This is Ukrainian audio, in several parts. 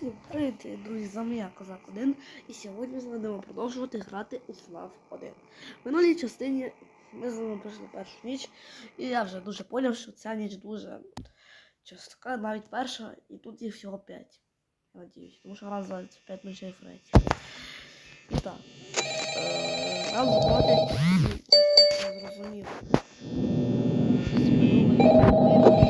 Всім привіт, друзі, з вами я, Козак 1, і сьогодні ми будемо продовжувати грати у FNAF 1. В минулій частині ми з вами пройшли першу ніч, і я вже дуже поняв, що ця ніч дуже частка, навіть перша, і тут їх всього 5. Я надіюсь, тому що гра називається 5 ночей Фредді. І так, е, нам заплатять, я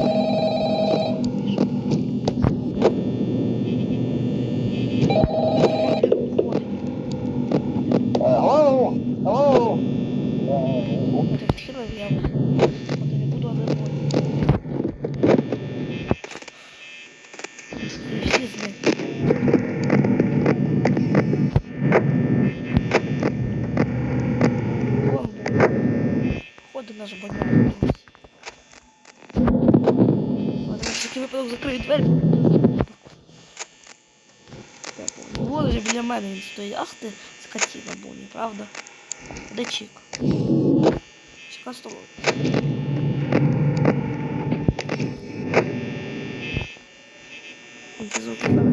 випадок закрию двері. Так, Вон же біля мене він стоїть. Ах ти, скотина буні, правда? Де Чік? Чека столовий. Які звуки зараз?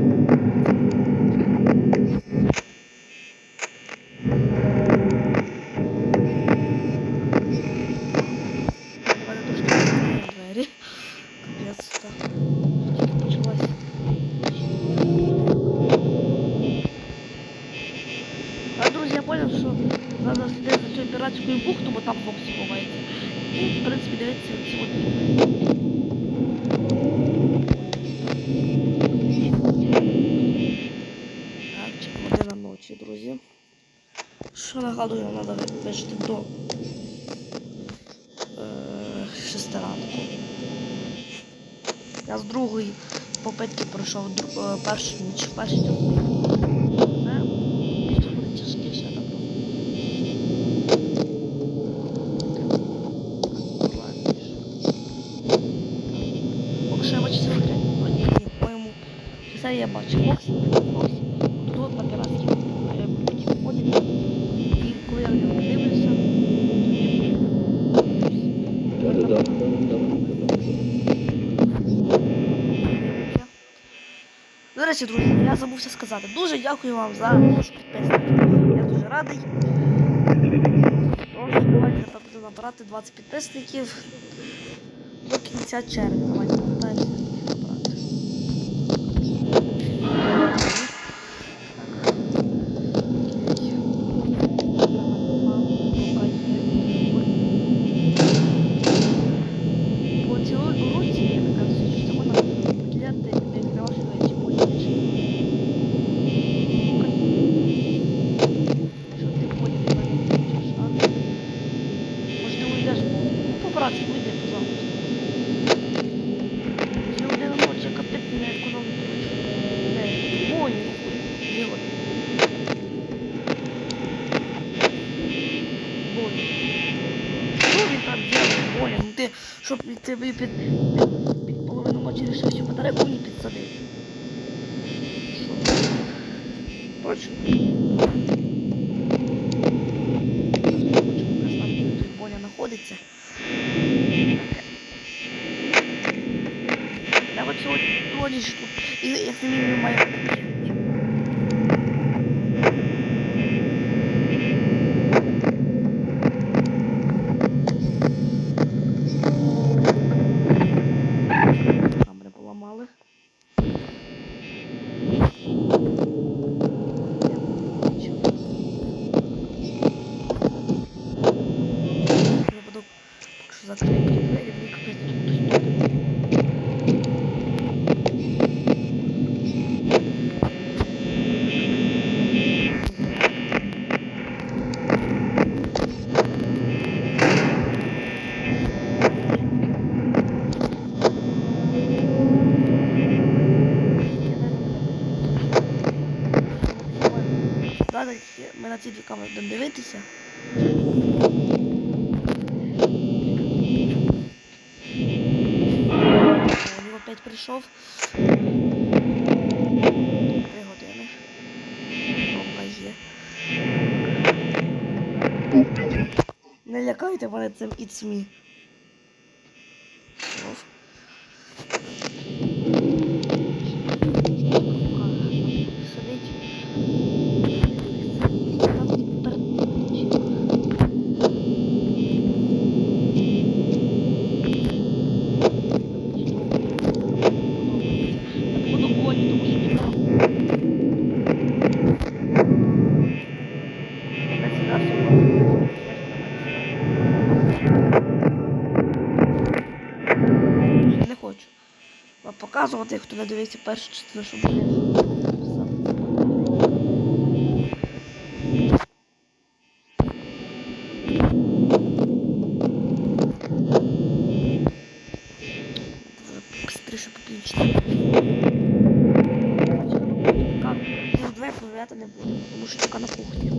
Давай трошки відкриємо двері. Капець, так. Тільки почалась. А, друзі, я понял, що треба слідити за цією піратською бухту, бо там бокс ховається. І, в принципі, дивіться ці от відео. Так, чи година ночі, друзі. Що нагадую, треба вижити до шести ранку. Я з другої попитки пройшов е, першу ніч, перший першій частині. Це буде тяжкіше, так. Поки що я бачу це вигляд. Вроді ні, по-моєму. Це я бачу. Ось, ось. Тут от на піратській е, буті входять. І коли я на нього дивлюся, До речі, друзі, я забувся сказати. Дуже дякую вам за вашу підписників. Я дуже радий. Тож, давайте буду набирати 20 підписників до кінця червня. Давайте попитаємося їх набрати. Поцілуй у руці, я така що це вона поділяти як на ваші речі поїдеш. Що ти ходиш на мене кричиш, а? Може ти уйдеш? Ну, по-братськи уйди, пожалуйста. Це година ночі, капець не економити. Не, воні. Дві години. Боня. Що він там делає, Боня? Ну ти, щоб ти мені під, під, половину мочі рішив що батарейку мені підсадити. Точно. Якраз там, де той Боня знаходиться. Я от сьогодні сьогодні ж тут, і як мінімум має бути. Камери поламали. Я буду поки що закрити двері, мені капець тут хтось тут. Зараз ми на ці дві камери будемо дивитися. О, Він опять прийшов. Три години. Опа, є. Не лякайте мене цим It's показувати, хто не дивився першу частину, щоб не Быстріше покінчити. Двері проверяти не буду, тому що чека. На кухні.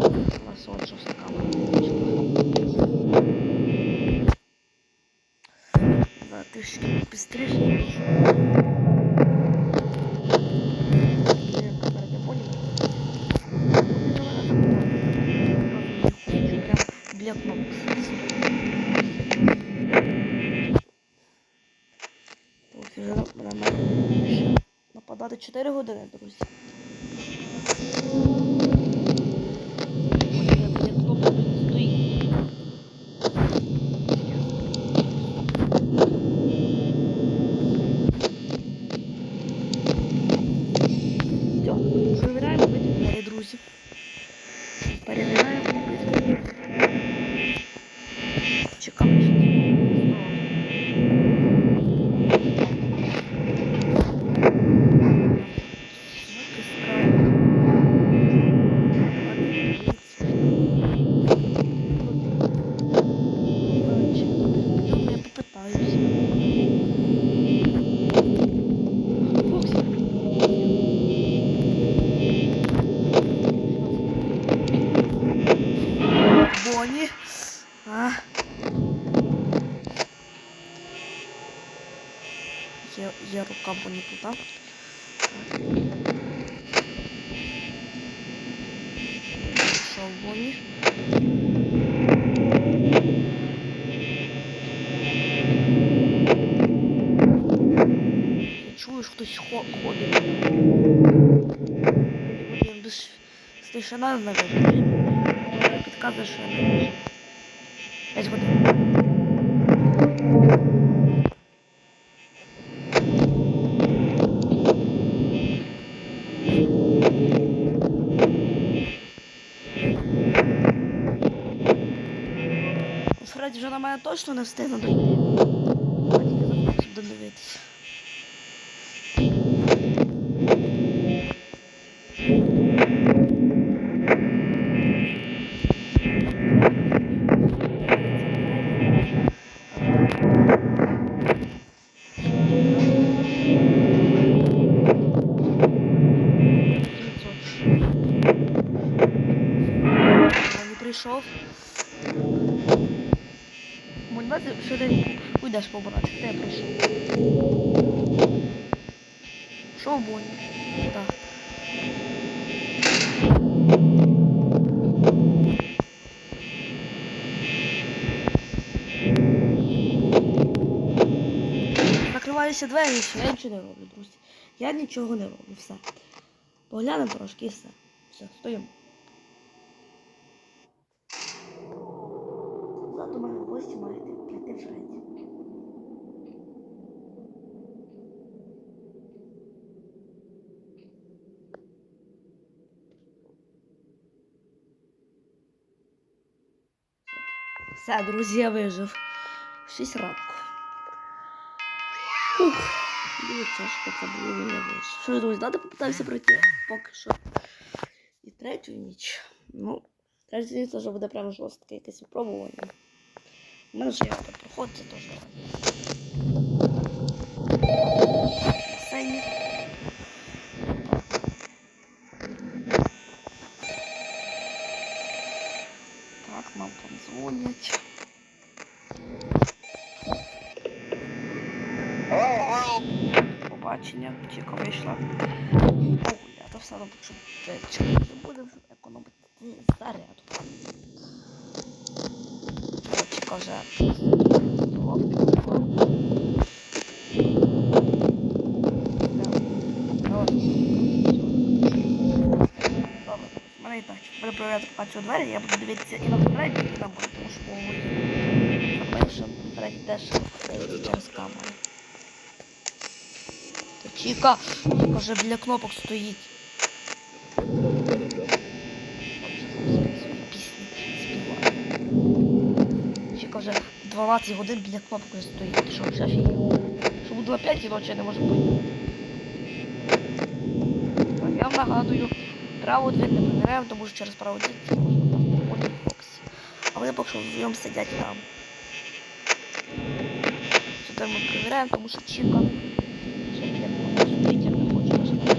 У нас от жорстка камера. Да, трішки быстріше. Я камера не поняла. Прям біля кнопки. Ось вже на мене ще нападати 4 години, друзі. Чую, хтось хо ходить. Блін, без старшина не вижу. Підказує, що я не вижу. П'ять годин. Фредді вже на мене точно не встигне додивитися. Закриваються двері, що я нічого не роблю, друзі. Я нічого не роблю, все. Поглянемо трошки і все. Все, стоїмо. Ззаду мене в гості маєте прийти Фредді. Все, друзі, я вижив. Шість ранку. Ух, дуже тяжко це було, але я. Що ж, друзі, давайте попитаємося пройти поки що. І третю ніч. Ну, третю ніч вже буде прямо жорстке якесь випробування. У мене ж опит це теж будемо економити зарядку. Чека вже мене і так. Буду проявляти бачу двері, я буду дивитися і на попередній, і на бой, тому що по перше попередній теж через камеру. Чіка вже біля кнопок стоїть. 12 годин біля кнопки стоїть. Що, фігів? Що буду на 5 ночі, не можу бути. Я вам нагадую, право двір не перевіряємо, тому що через право двір можна Фоксі. А вони поки що вдвоєм сидять там. Сюди ми перевіряємо, тому що Чіка ще не стоїть, я не хочу нажати.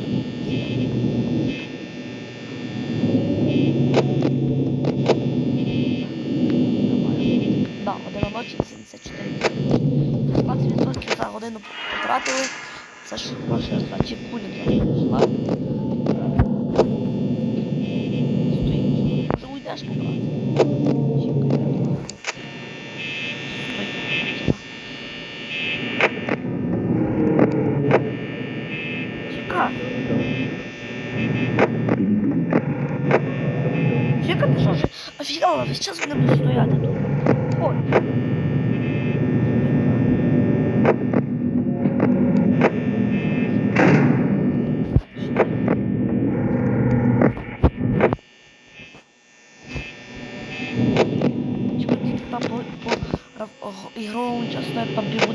Да, година ночі 74 20% за годину потратили. Це ж ваша здачі кулі для пішла. ты Може уйдеш побрати? No, just let them do.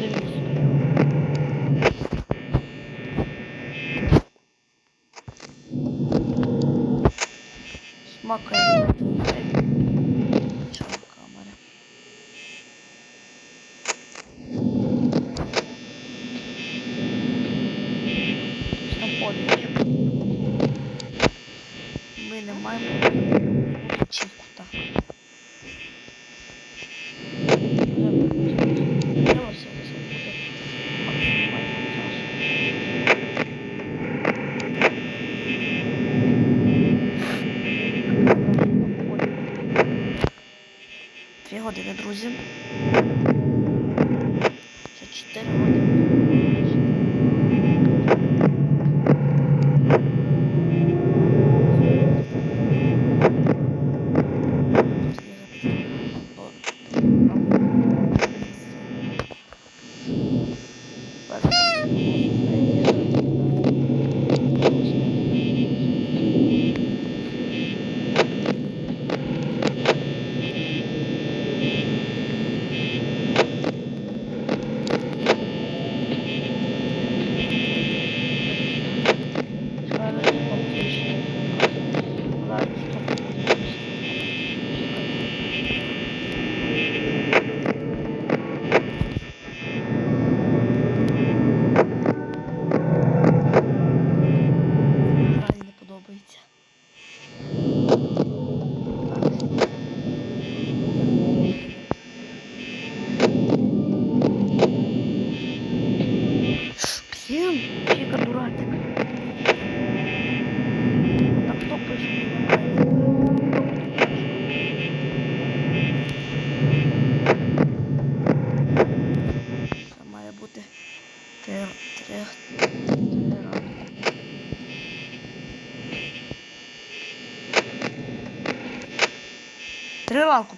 Взагалі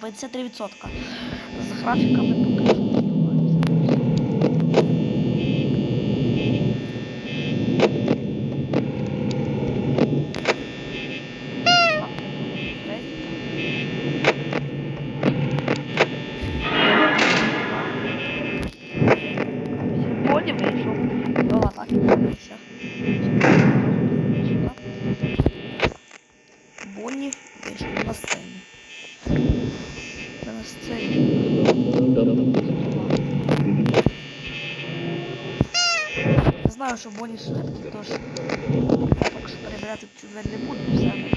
53%. З графіками поки що не збиваємося. Сьогодні вийшов до атаки подивився. Бонні вийшов на сцену. Це на сцені. Я знаю, що Бонні швидкі, тож поки що перебирати цю двері не буду, все не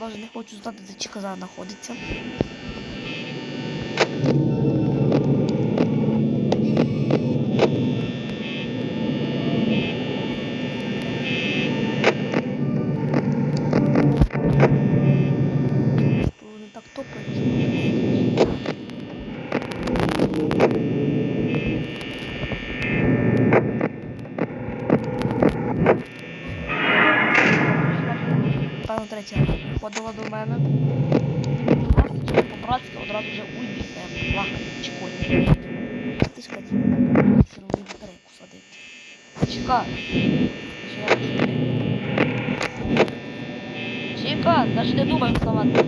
Боже, не хочу знати, де Чіказа знаходиться. приїхала до мене. Ласточка по-братськи одразу вже уйдіте. Чекай. Ласточка все одно буде руку садити. Чекай. Чекай, навіть не думай вставати.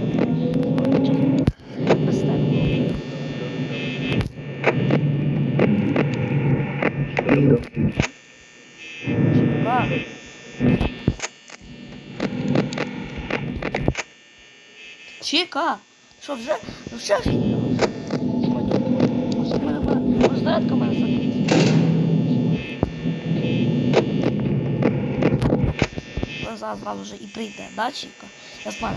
Чекай. Чіка! Що вже? Ну все ж? Може, мене? Ну, Зараз зразу вже і прийде, да, Чіка? Я знаю.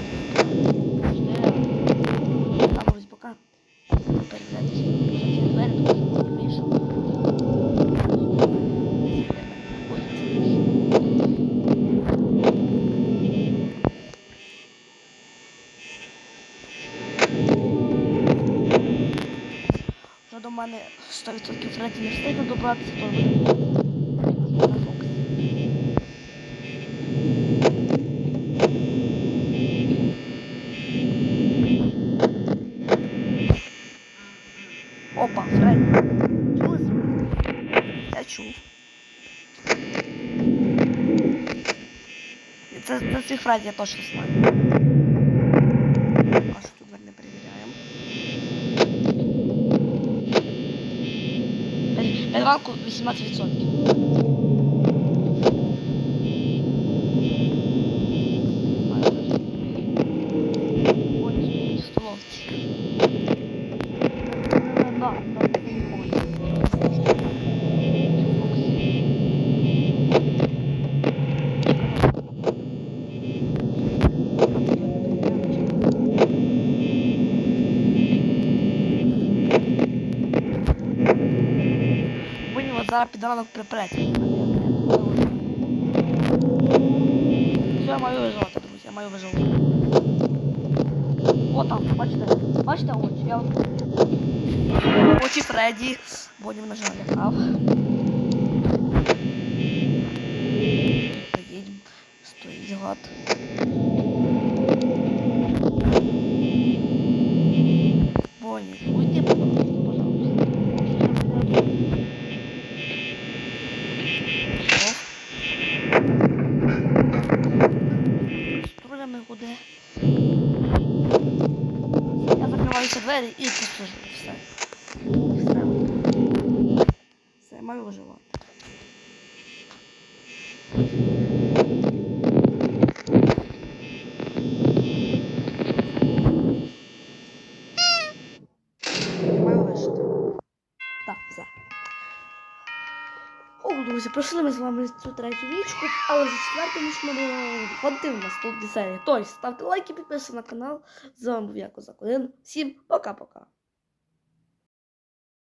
Мене 100% Фредді не встигне добратися, то. Опа, Фредді. Чули? Я чув. Це, це цих Фредді я точно знаю. А що тут двері не перевіряємо? Ранку 18%. зараз під ранок припреться. Все, я маю виживати, друзі, я маю виживати. О, там, бачите? Бачите очі? Я от... Очі Фредді. Бо він, на жаль, лякав. Поїдь, стоїть гад. Двері і посижу. Все. Все. Все, маю виживати. Маю вижити. Так, все. Пройшли ми з вами цю третю вічку, але за четверту ніч ми будемо виходити в наступній серії. Тобто ставте лайки, підписуйтесь на канал. З вами був Яко 1. Всім пока-пока.